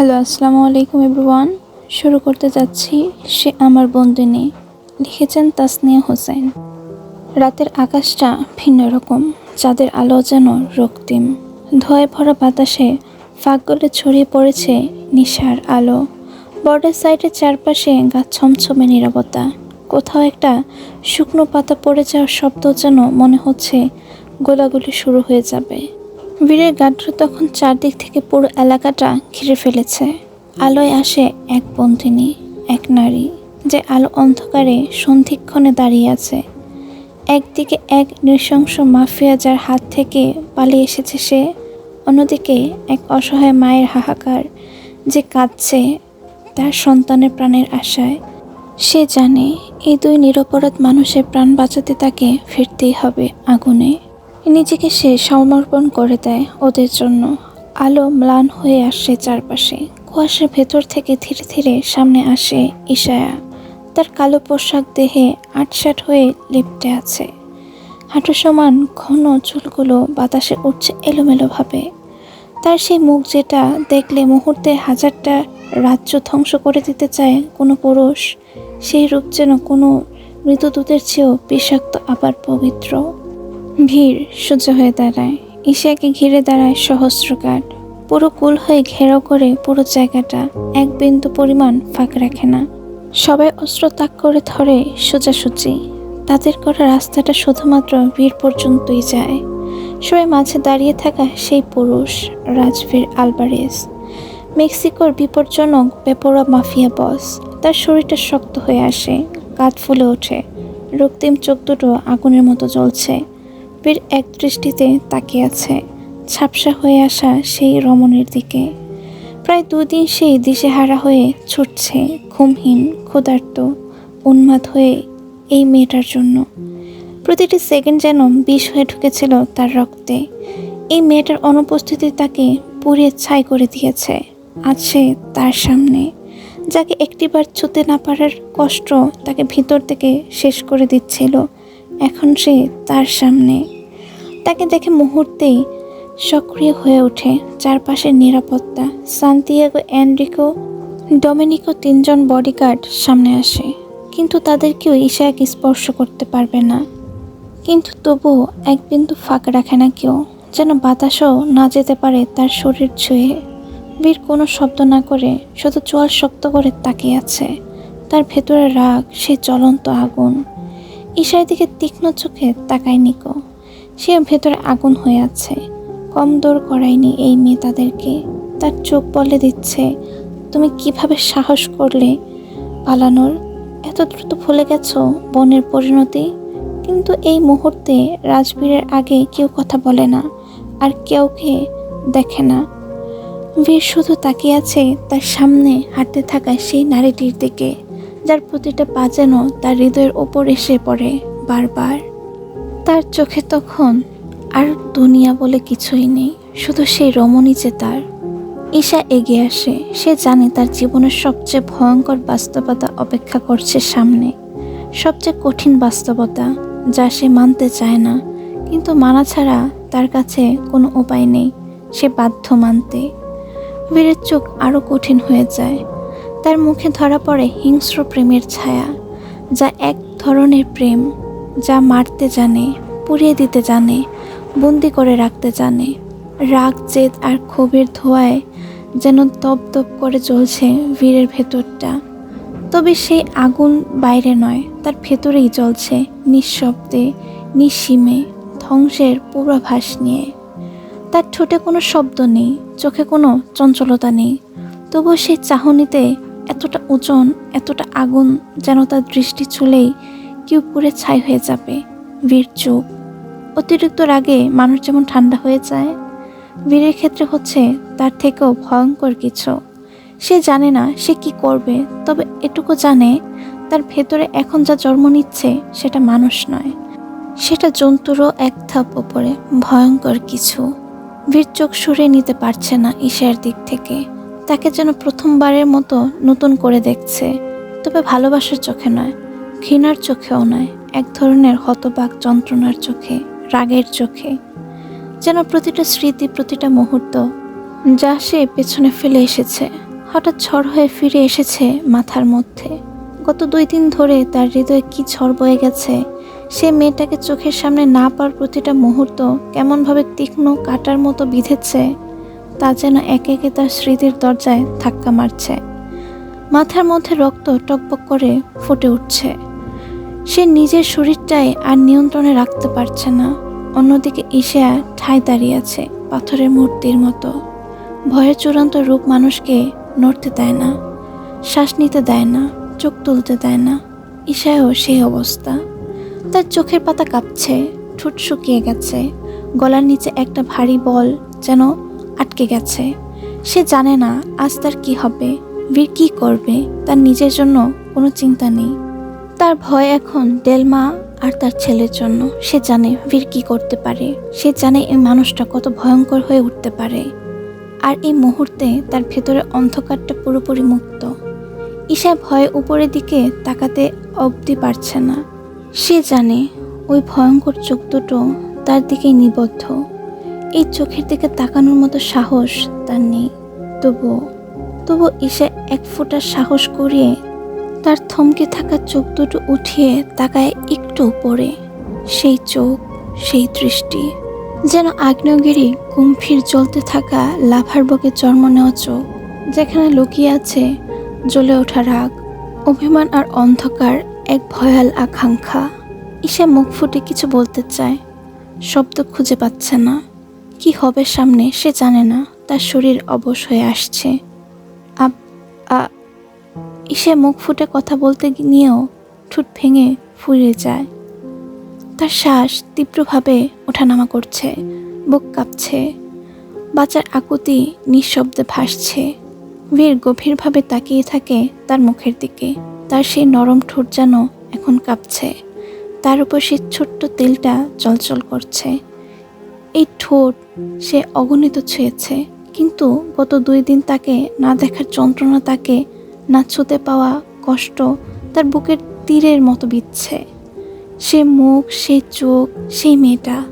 Hello, আসসালামু আলাইকুম everyone. শুরু করতে যাচ্ছি সে আমার বন্দিনী লিখেছেন তাসনিয়া হোসেন। রাতের আকাশটা ভিন্ন রকম, চাঁদের আলো যেন রক্তিম। ধোঁয়ায় ভরা বাতাসে ফাঁক গলে ছড়িয়ে পড়েছে নিশার আলো। বর্ডার সাইডের চারপাশে গাছ ছমছমে নিরাপত্তা কোথাও একটা শুকনো পাতা পড়ে যাওয়ার শব্দ যেন মনে হচ্ছে গোলাগুলি শুরু হয়ে যাবে। বীরের গাঢ় তখন চারদিক থেকে পুরো এলাকাটা ঘিরে ফেলেছে। আলোয় আসে এক বন্ধিনী, এক নারী, যে আলো অন্ধকারে সন্ধিক্ষণে দাঁড়িয়ে আছে। একদিকে এক নৃশংস মাফিয়া যার হাত থেকে পালিয়ে এসেছে সে, অন্যদিকে এক অসহায় মায়ের হাহাকার যে কাঁদছে তার সন্তানের প্রাণের আশায়। সে জানে এই দুই নিরপরাধ মানুষের প্রাণ বাঁচাতে তাকে ফিরতেই হবে আগুনে। নিজেকে সে সমর্পণ করে দেয় ওদের জন্য। আলো ম্লান হয়ে আসে চারপাশে। কুয়াশার ভেতর থেকে ধীরে ধীরে সামনে আসে ইশায়া তার কালো পোশাক দেহে আটসাট হয়ে লিপটে আছে। হাঁটু সমান ঘন চুলগুলো বাতাসে উঠছে এলোমেলোভাবে। তার সেই মুখ যেটা দেখলে মুহূর্তে হাজারটা রাজ্য ধ্বংস করে দিতে চায় কোনো পুরুষ, সেই রূপ যেন কোনো মৃতদূতের চেয়েও বিষাক্ত, আবার পবিত্র। ভিড় সহ্য হয়ে দাঁড়ায়। ঈশাকে ঘিরে দাঁড়ায় সহস্রকার পুরো কুল হয়ে ঘেরাও করে পুরো জায়গাটা এক বিন্দু পরিমাণ ফাঁক রাখে না। সবাই অস্ত্র তাক করে ধরে সোজাসুজি। তাদের করা রাস্তাটা শুধুমাত্র ভিড় পর্যন্তই যায়। সবাই মাঝে দাঁড়িয়ে থাকা সেই পুরুষ রাজভীর আলবারেস মেক্সিকোর বিপজ্জনক বেপরোয়া মাফিয়া বস। তার শরীরটা শক্ত হয়ে আসে কাঁধ ফুলে ওঠে। রক্তিম চোখ দুটো আগুনের মতো জ্বলছে। বীর এক দৃষ্টিতে তাকিয়ে আছে ঝাপসা হয়ে আসা সেই রমণীর দিকে। প্রায় দুদিন সেই দিশেহারা হয়ে ছুটছে ঘুমহীন, ক্ষুধার্ত, উন্মাদ হয়ে এই মেয়েটার জন্য। প্রতিটি সেকেন্ড যেন বিষ হয়ে ঢুকেছিল তার রক্তে। এই মেয়েটার অনুপস্থিতি তাকে পুড়িয়ে ছাই করে দিয়েছে। সে তার সামনে, যাকে একটিবার ছুতে না পারার কষ্ট তাকে ভিতর থেকে শেষ করে দিচ্ছিল। এখন সে তার সামনে। তাকে দেখে মুহূর্তেই সক্রিয় হয়ে ওঠে চারপাশের নিরাপত্তা। সান্তিয়াগো, এনরিকো, ডোমিনিকো তিনজন বডিগার্ড সামনে আসে। কিন্তু তাদের কেউ ঈশাকে স্পর্শ করতে পারবে না। কিন্তু তবুও এক বিন্দু ফাঁক রাখে না কেউ, যেন বাতাসও না যেতে পারে তার শরীর ছুঁয়ে। বীর কোনো শব্দ না করে শুধু চোয়াল শক্ত করে তাকিয়ে আছে। তার ভেতরে রাগ, সে জ্বলন্ত আগুন। ঈশার দিকে তীক্ষ্ণ চোখে তাকায় নিকো। সে ভেতরে আগুন হয়ে আছে। কম দৌড় করায়নি এই মেয়ে তাদেরকে। তার চোখ বলে দিচ্ছে, তুমি কীভাবে সাহস করলে? পালানোর? এত দ্রুত ভুলে গেছো বনের পরিণতি? কিন্তু এই মুহূর্তে রাজবীরের আগে কেউ কথা বলে না, আর কেউকে দেখে না। বীর শুধু তাকিয়ে আছে তার সামনে হাঁটতে থাকা সেই নারীটির দিকে। যার প্রতিটা পা যেন তার হৃদয়ের ওপর এসে পড়ে বারবার। তার চোখে তখন আর দুনিয়া বলে কিছুই নেই, শুধু সেই রমণী যে তার। ঈশা এগিয়ে আসে, সে জানে তার জীবনের সবচেয়ে ভয়ঙ্কর বাস্তবতা অপেক্ষা করছে সামনে। সবচেয়ে কঠিন বাস্তবতা, যা সে মানতে চায় না, কিন্তু মানা ছাড়া তার কাছে কোনো উপায় নেই, সে বাধ্য মানতে। বীরের চোখ আরও কঠিন হয়ে যায় তার মুখে ধরা পড়ে হিংস্র প্রেমের ছায়া, যা এক ধরনের প্রেম, যা মারতে জানে, পুড়িয়ে দিতে জানে, বন্দি করে রাখতে জানে। রাগ, জেদ আর ক্ষোভের ধোয়ায় যেন তপ তপ করে জ্বলছে বীরের ভেতরটা। তবে সেই আগুন বাইরে নয়, তার ভেতরেই জ্বলছে নিঃশব্দে, নিঃসীমে, ধ্বংসের পূর্বাভাস নিয়ে। তার ঠোঁটে কোনো শব্দ নেই, চোখে কোনো চঞ্চলতা নেই, তবুও সেই চাহনিতে এতটা ওজন, এতটা আগুন যেন তার দৃষ্টি ছুলেই কেউ পুড়ে ছাই হয়ে যাবে। বীর চুপ অতিরিক্ত রাগে মানুষ যেমন ঠান্ডা হয়ে যায়, বীরের ক্ষেত্রে হচ্ছে তার থেকেও ভয়ঙ্কর কিছু। সে জানে না সে কি করবে, তবে এটুকু জানে তার ভেতরে এখন যা জন্ম নিচ্ছে সেটা মানুষ নয়। সেটা জন্তুরও এক ধাপ ওপরে, ভয়ঙ্কর কিছু। বীর চোখ সরিয়ে নিতে পারছে না ঈশার দিক থেকে। তাকে যেন প্রথমবারের মতো নতুন করে দেখছে। তবে ভালোবাসার চোখে নয়, ঘৃণার চোখেও নয়, এক ধরনের হতবাক যন্ত্রণার চোখে, রাগের চোখে। যেন প্রতিটা স্মৃতি, প্রতিটা মুহূর্ত যা সে পেছনে ফেলে এসেছে, হঠাৎ ঝড় হয়ে ফিরে এসেছে মাথার মধ্যে। গত দুই দিন ধরে তার হৃদয়ে কি ঝড় বয়ে গেছে, সে মেয়েটাকে চোখের সামনে না পাওয়ার প্রতিটা মুহূর্ত কেমনভাবে তীক্ষ্ণ কাটার মতো বিঁধেছে তা যেন একে একে তার স্মৃতির দরজায় ধাক্কা মারছে। মাথার মধ্যে রক্ত টকবক করে ফুটে উঠছে। সে নিজের শরীরটাই আর নিয়ন্ত্রণে রাখতে পারছে না। অন্যদিকে ঈশা ঠায় দাঁড়িয়ে আছে পাথরের মূর্তির মতো। ভয়ের চূড়ান্ত রূপ মানুষকে নড়তে দেয় না, শ্বাস নিতে দেয় না, চোখ তুলতে দেয় না। ঈশায়ও সেই অবস্থা। তার চোখের পাতা কাঁপছে, ঠোঁট শুকিয়ে গেছে। গলার নিচে একটা ভারী বল যেন আটকে গেছে। সে জানে না আজ তার কি হবে, বীর কি করবে, তার নিজের জন্য কোনো চিন্তা নেই। তার ভয় এখন ডেলমা আর তার ছেলের জন্য। সে জানে বীর কি করতে পারে। সে জানে এই মানুষটা কত ভয়ঙ্কর হয়ে উঠতে পারে। আর এই মুহূর্তে তার ভেতরে অন্ধকারটা পুরোপুরি মুক্ত। ঈশা ভয়ে উপরের দিকে তাকাতে অবধি পারছে না। সে জানে ওই ভয়ঙ্কর চোখ দুটো তার দিকেই নিবদ্ধ। এই চোখের দিকে তাকানোর মতো সাহস তার নেই। তবুও তবু ঈশা এক ফোঁটা সাহস করিয়ে তার থমকে থাকা চোখ দুটো উঠিয়ে তাকায় একটু উপরে। সেই চোখ, সেই দৃষ্টি, যেন আগ্নেয়গিরি গম্ভীর জ্বলতে থাকা লাভার বকে জন্ম নেওয়া চোখ, যেখানে লুকিয়ে আছে জ্বলে ওঠা রাগ, অভিমান আর অন্ধকার এক ভয়াল আকাঙ্ক্ষা। ঈশা মুখ ফুটে কিছু বলতে চায়, শব্দ খুঁজে পাচ্ছে না। কি হবে সামনে সে জানে না, তার শরীর অবশ হয়ে আসছে। আপ ইসে মুখ ফুটে কথা বলতে নিয়েও ঠোঁট ভেঙে ফুরিয়ে যায়। তার শ্বাস তীব্রভাবে ওঠানামা করছে, বুক কাঁপছে। বাচ্চার আকুতি নিঃশব্দে ভাসছে। বীর গভীরভাবে তাকিয়ে থাকে তার মুখের দিকে। তার সেই নরম ঠোঁট যেন এখন কাঁপছে। তার উপর সেই ছোট্ট তেলটা চলচল করছে। এই ঠোঁট সে অগণিত ছুঁয়েছে। কিন্তু গত দুই দিন তাকে না দেখার যন্ত্রণা, তাকে না ছুতে পাওয়া কষ্ট তার বুকের তীরের মতো বিচ্ছে সে মুখ সেই চোখ, সেই মেয়েটা,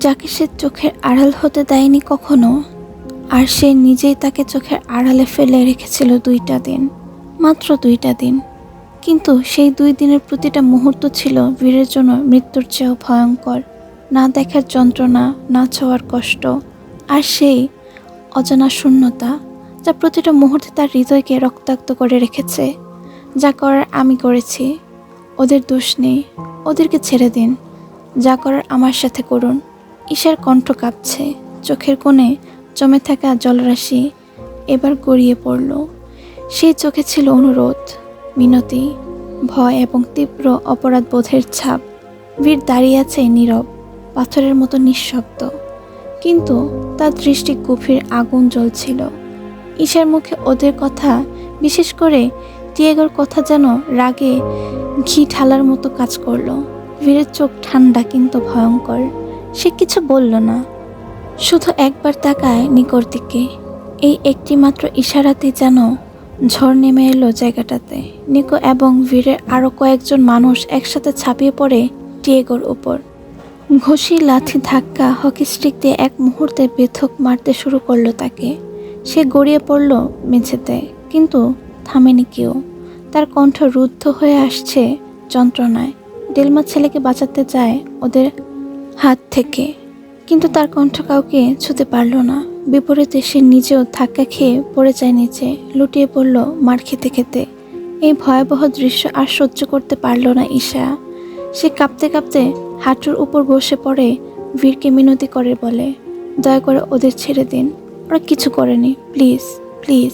যাকে সে চোখের আড়াল হতে দেয়নি কখনো, আর সে নিজেই তাকে চোখের আড়ালে ফেলে রেখেছিল দুইটা দিন, মাত্র দুইটা দিন। কিন্তু সেই দুই দিনের প্রতিটা মুহূর্ত ছিল বীরের জন্য মৃত্যুর চেয়েও ভয়ঙ্কর। না দেখার যন্ত্রণা, না ছোঁয়ার কষ্ট, আর সেই অজানা শূন্যতা যা প্রতিটা মুহূর্তে তার হৃদয়কে রক্তাক্ত করে রেখেছে, যা করার আমি করেছি। ওদের দোষ নেই, ওদেরকে ছেড়ে দিন। যা করার আমার সাথে করুন। ঈশার কণ্ঠ কাঁপছে, চোখের কোণে জমে থাকা জলরাশি এবার গড়িয়ে পড়ল। সেই চোখে ছিল অনুরোধ, মিনতি, ভয় এবং তীব্র অপরাধ বোধের ছাপ। বীর দাঁড়িয়ে আছে নীরব। পাথরের মতো নিঃশব্দ। কিন্তু তার দৃষ্টি গভীর আগুন জ্বলছিল। ঈশার মুখে ওদের কথা, বিশেষ করে টিয়েগোর কথা যেন রাগে ঘি ঢালার মতো কাজ করল। বীরের চোখ ঠান্ডা কিন্তু ভয়ঙ্কর। সে কিছু বলল না। শুধু একবার তাকায় নিকর দিকে। এই একটি মাত্র ইশারাতে যেন ঝড় নেমে এলো জায়গাটাতে। নিকো এবং বীরের আরও কয়েকজন মানুষ একসাথে ছাপিয়ে পড়ে টিয়েগোর উপর। ঘষি লাথি ধাক্কা, হকি স্টিক দিয়ে এক মুহূর্তে বেথক মারতে শুরু করল তাকে। সে গড়িয়ে পড়ল মেঝেতে, কিন্তু থামেনি কেউ। তার কণ্ঠ রুদ্ধ হয়ে আসছে যন্ত্রণায়। ডেলমা ছেলেকে বাঁচাতে যায় ওদের হাত থেকে, কিন্তু তার কণ্ঠ কাউকে ছুতে পারল না। বিপরীতে সে নিজেও ধাক্কা খেয়ে পড়ে যায় নিচে, লুটিয়ে পড়ল মার খেতে খেতে। এই ভয়াবহ দৃশ্য আর সহ্য করতে পারল না ঈশা। সে কাঁপতে কাঁপতে হাঁটুর উপর বসে পড়ে বীরকে মিনতি করে বলে, দয়া করে ওদের ছেড়ে দিন। ওরা কিছু করেনি। Please please.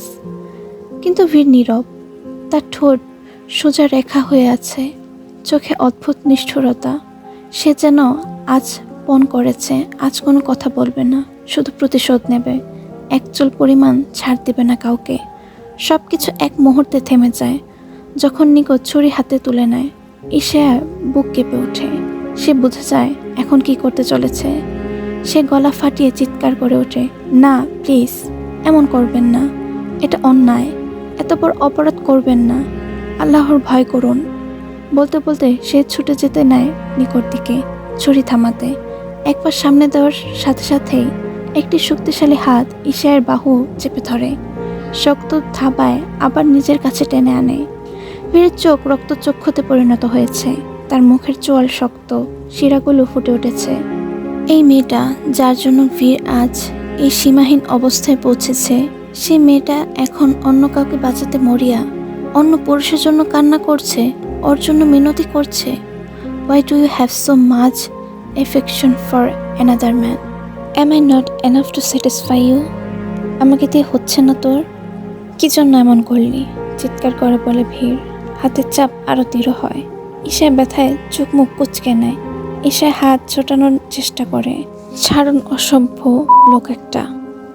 কিন্তু বীর নীরব। তার ঠোঁট সোজা রেখা হয়ে আছে। চোখে অদ্ভুত নিষ্ঠুরতা। সে যেন আজ পণ করেছে, আজ কোনো কথা বলবে না। শুধু প্রতিশোধ নেবে। একচল পরিমাণ ছাড় দেবে না কাউকে। সব কিছু এক মুহূর্তে থেমে যায়। যখন নিকো ছুরি হাতে তুলে নেয় ঈশা বুক কেঁপে ওঠে। সে বুঝে যায় এখন কি করতে চলেছে। সে গলা ফাটিয়ে চিৎকার করে ওঠে, না, প্লিজ, এমন করবেন না। এটা অন্যায়। এত বড় অপরাধ করবেন না। আল্লাহর ভয় করুন। বলতে বলতে সে ছুটে যেতে নেয় নিকট দিকে, ছুরি থামাতে। একবার সামনে দেওয়ার সাথে সাথেই একটি শক্তিশালী হাত ঈশায়ের বাহু চেপে ধরে। শক্ত থাবায় আবার নিজের কাছে টেনে আনে। বীরের চোখ রক্তচক্ষুতে পরিণত হয়েছে। তার মুখের চোয়াল শক্ত, শিরাগুলো ফুটে উঠেছে। এই মেয়েটা যার জন্য বীর আজ এই সীমাহীন অবস্থায় পৌঁছেছে সেই মেয়েটা এখন অন্য কাউকে বাঁচাতে মরিয়া, অন্য পুরুষের জন্য কান্না করছে, ওর জন্য মিনতি করছে। Why do you have so much affection for another man am I not enough to satisfy you আমাকে দিয়ে হচ্ছে না তোর? কি জন্য এমন করলি? চিৎকার করে বলে ভিড়। হাতের চাপ আরও দৃঢ় হয়। ঈশায় ব্যথায় চোখ মুখ কুচকে নেয়। ঈশায় হাত ছোটানোর চেষ্টা করে। ছাড়ুন, অসভ্য লোক একটা।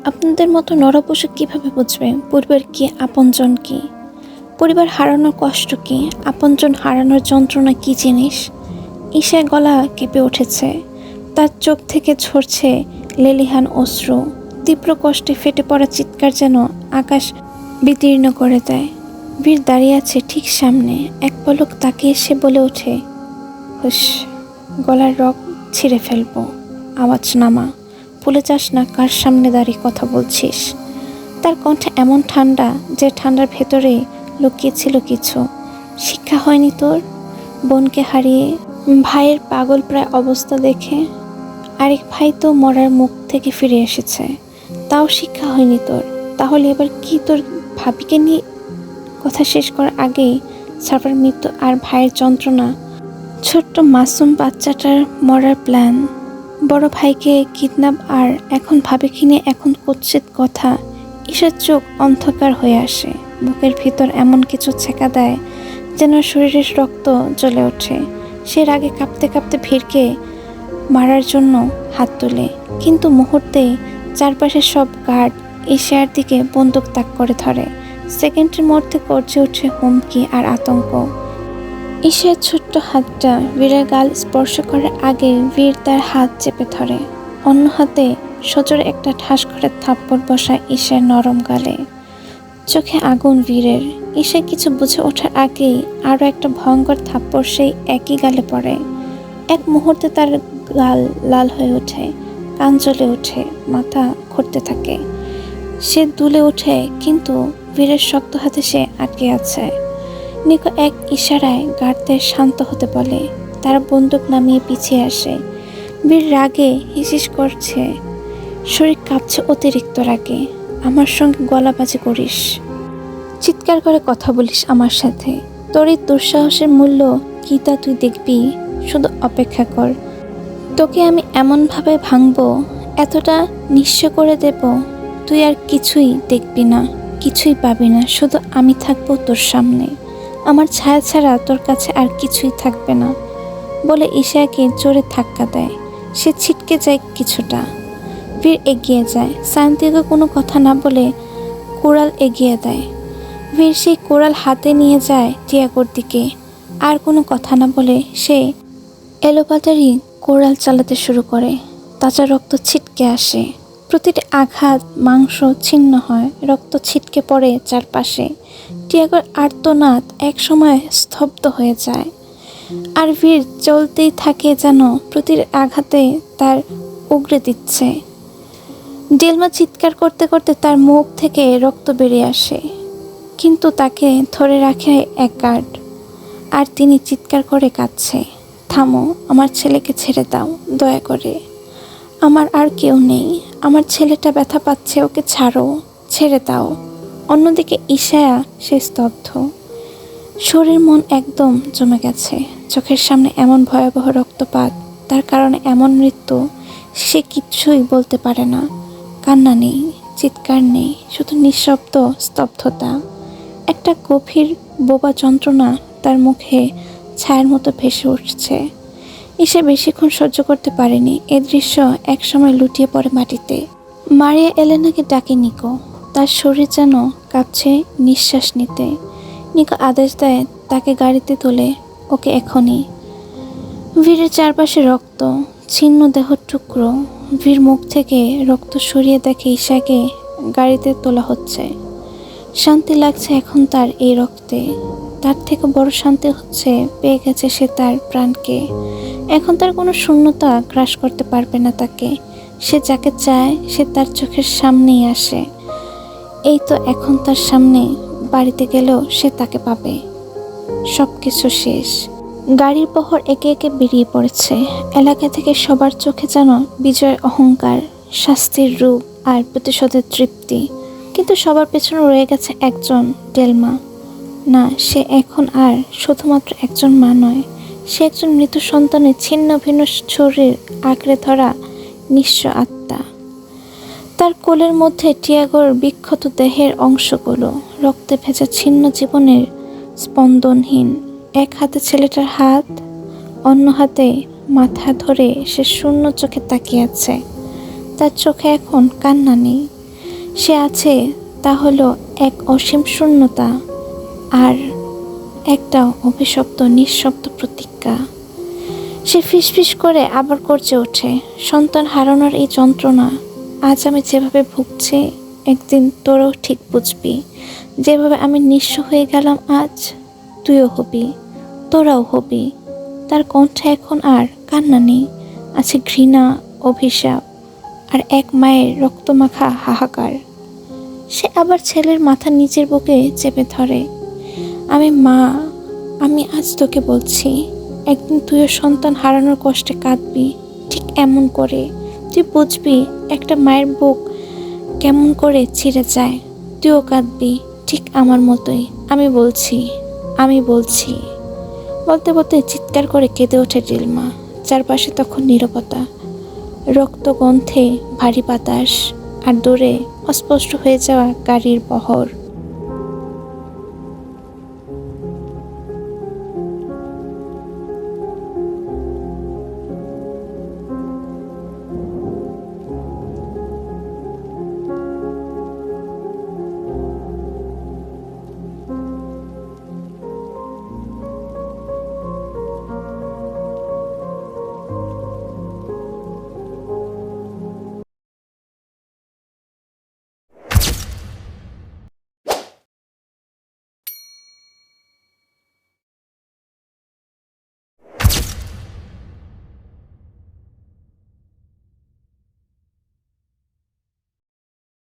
আপনাদের মতো নরপশু কীভাবে বুঝবে পরিবার কি, আপনজন কি? পরিবার হারানোর কষ্ট কি, আপনজন হারানোর যন্ত্রণা কি জিনিস? ঈশায় গলা কেঁপে উঠেছে। তার চোখ থেকে ঝরছে লেলিহান অশ্রু। তীব্র কষ্টে ফেটে পড়া চিৎকার যেন আকাশ বিতীর্ণ করে দেয়। বীর দাঁড়িয়ে আছে ঠিক সামনে। এক পলক তাকিয়ে সে বলে ওঠে হুস গলার রক ছিঁড়ে ফেলব। আওয়াজ নামা। ভুলে যাস না কার সামনে দাঁড়িয়ে কথা বলছিস। তার কণ্ঠে এমন ঠান্ডা যে ঠান্ডার ভেতরে লুকিয়েছিল কিছু। শিক্ষা হয়নি তোর? বোনকে হারিয়ে ভাইয়ের পাগল প্রায় অবস্থা দেখে আরেক ভাই তো মরার মুখ থেকে ফিরে এসেছে। তাও শিক্ষা হয়নি তোর। তাহলে এবার কি তোর ভাবিকে নিয়ে কথা শেষ করার আগেই সাফার মৃত্যু আর ভাইয়ের যন্ত্রণা। ছোট্ট মাসুম বাচ্চাটার মরার প্ল্যান। বড় ভাইকে কিডন্যাপ আর এখন ভাবে কিনে এখন কুৎসিত কথা। ঈশার চোখ অন্ধকার হয়ে আসে। বুকের ভিতর এমন কিছু ছেঁকা দেয় যেন শরীরের রক্ত জ্বলে ওঠে। সে রাগে কাঁপতে কাঁপতে ভিড়কে মারার জন্য হাত তোলে। কিন্তু মুহূর্তে চারপাশের সব গার্ড এশিয়ার দিকে বন্দুক তাক করে ধরে। সেকেন্ডের মধ্যে গর্জে ওঠে হুমকি আর আতঙ্ক। ঈশের ছোট্ট হাতটা বীরের গাল স্পর্শ করার আগে বীর তার হাত চেপে ধরে। অন্য হাতে সজোরে একটা ঠাস করে থাপ্পড় বসায় ঈশের নরম গালে। চোখে আগুন বীরের ঈশা কিছু বুঝে ওঠার আগেই আরও একটা ভয়ঙ্কর থাপ্পড় সেই একই গালে পড়ে। এক মুহূর্তে তার গাল লাল হয়ে ওঠে, কান জ্বলে ওঠে, মাথা ঘুরতে থাকে। সে দুলে ওঠে, কিন্তু বীরের শক্ত হাতে সে আটকে আছে। নিকো এক ইশারায় গার্ডদের শান্ত হতে বলে, তারা বন্দুক নামিয়ে পিছিয়ে আসে। বীর রাগে হিসিস করছে, শরীর কাঁপছে অতিরিক্ত রাগে, আমার সঙ্গে গলাবাজি করিস। চিৎকার করে কথা বলিস আমার সাথে। তোর এই দুঃসাহসের মূল্য কি তা তুই দেখবি? শুধু অপেক্ষা কর। তোকে আমি এমনভাবে ভাঙবো, এতটা নিঃস্ব করে দেব, তুই আর কিছুই দেখবি না। কিছুই পাবি না, শুধু আমি থাকব তোর সামনে। আমার ছায়া ছাড়া তোর কাছে আর কিছুই থাকবে না, বলে ঈশাকে জোরে ধাক্কা দেয়। সে ছিটকে যায় কিছুটা। বীর এগিয়ে যায়। সায়ন্তিকে কোনো কথা না বলে কোরাল এগিয়ে দেয়। বীর সেই কোরাল হাতে নিয়ে যায় টিয়াগোর দিকে। আর কোনো কথা না বলে সে এলোপাতারি কোরাল চালাতে শুরু করে। তাজা রক্ত ছিটকে আসে। প্রতিটি আঘাত মাংস ছিন্ন হয়, রক্ত ছিটকে পড়ে চারপাশে। টিয়াগোর আর্তনাদ এক সময় স্তব্ধ হয়ে যায়। আর ভিড় চলতেই থাকে যেন প্রতিটি আঘাতে তার উগড়ে দিচ্ছে। ডেলমা চিৎকার করতে করতে তার মুখ থেকে রক্ত বেরিয়ে আসে, কিন্তু তাকে ধরে রাখে এক গার্ড। আর তিনি চিৎকার করে কাঁদছে, থামো, আমার ছেলেকে ছেড়ে দাও, দয়া করে। আমার আর কেউ নেই। আমার ছেলেটা ব্যথা পাচ্ছে, ওকে ছাড়ো, ছেড়ে দাও। অন্যদিকে ঈশায়া, সে স্তব্ধ। শরীর মন একদম জমে গেছে। চোখের সামনে এমন ভয়াবহ রক্তপাত, তার কারণে এমন মৃত্যু, সে কিচ্ছুই বলতে পারে না। কান্না নেই, চিৎকার নেই, শুধু নিঃশব্দ স্তব্ধতা। একটা গভীর বোবা যন্ত্রণা তার মুখে ছায়ার মতো ভেসে উঠছে। এসে বেশিক্ষণ সহ্য করতে পারেনি। এ দৃশ্য একসময় লুটিয়ে পড়ে মাটিতে। মারিয়া এলেনাকে ডাকে নিকো। তার শরীর যেন কাঁপছে নিঃশ্বাস নিতে। নিকো আদেশ দেয় তাকে গাড়িতে তোলে। ওকে এখনই। বীরের চারপাশে রক্ত, ছিন্ন দেহ টুকরো। বীর মুখ থেকে রক্ত সরিয়ে দেখে ঈশাকে গাড়িতে তোলা হচ্ছে। শান্তি লাগছে এখন তার এই রক্তে। তার থেকে বড় শান্তি হচ্ছে, পেয়ে গেছে সে তার প্রাণকে। এখন তার কোনো শূন্যতা গ্রাস করতে পারবে না তাকে। সে যাকে চায়, সে তার চোখের সামনেই আসে। এই তো এখন তার সামনে বাড়িতে গেলেও সে তাকে পাবে। সব কিছু শেষ। গাড়ির বহর একে একে বেরিয়ে পড়েছে। এলাকা থেকে সবার চোখে যেন বিজয়ের অহংকার, শাস্তির রূপ আর প্রতিশোধের তৃপ্তি। কিন্তু সবার পেছনে রয়ে গেছে একজন ডেলমা। না, সে এখন আর শুধুমাত্র একজন মা নয়। সে একজন মৃত সন্তানের ছিন্ন ভিন্ন শরীর আঁকড়ে ধরা নিঃস্ব আত্মা। তার কোলের মধ্যে টিয়াগোর বিক্ষত দেহের অংশগুলো, রক্তে ভেজা ছিন্ন জীবনের স্পন্দনহীন। এক হাতে ছেলেটার হাত, অন্য হাতে মাথা ধরে সে শূন্য চোখে তাকিয়ে আছে। তার চোখে এখন কান্না নেই। সে আছে তা হলো এক অসীম শূন্যতা। আর একটা অভিশপ্ত, নিঃশব্দ প্রতিজ্ঞা। সে ফিসফিস করে আবার করছে ওঠে, সন্তান হারানোর এই যন্ত্রণা। আজ আমি যেভাবে ভুগছি, একদিন তোরও ঠিক বুঝবি। যেভাবে আমি নিঃস্ব হয়ে গেলাম, আজ তুইও হবি, তোরাও হবি। তার কণ্ঠে এখন আর কান্না নেই, আছে ঘৃণা, অভিশাপ, আর এক মায়ের রক্তমাখা হাহাকার। সে আবার ছেলের মাথা নিচের বুকে চেপে ধরে। আমি মা, আমি আজ তোকে বলছি, একদিন তুইও সন্তান হারানোর কষ্টে কাঁদবি, ঠিক এমন করে। তুই বুঝবি একটা মায়ের বুক কেমন করে ছিঁড়ে যায়। তুইও কাঁদবি, ঠিক আমার মতোই। আমি বলছি আমি বলছি। বলতে বলতে চিৎকার করে কেঁদে ওঠে ডিলমা, চারপাশে তখন নীরবতা। রক্তগন্ধে ভারী বাতাস, আর দূরে অস্পষ্ট হয়ে যাওয়া গাড়ির বহর।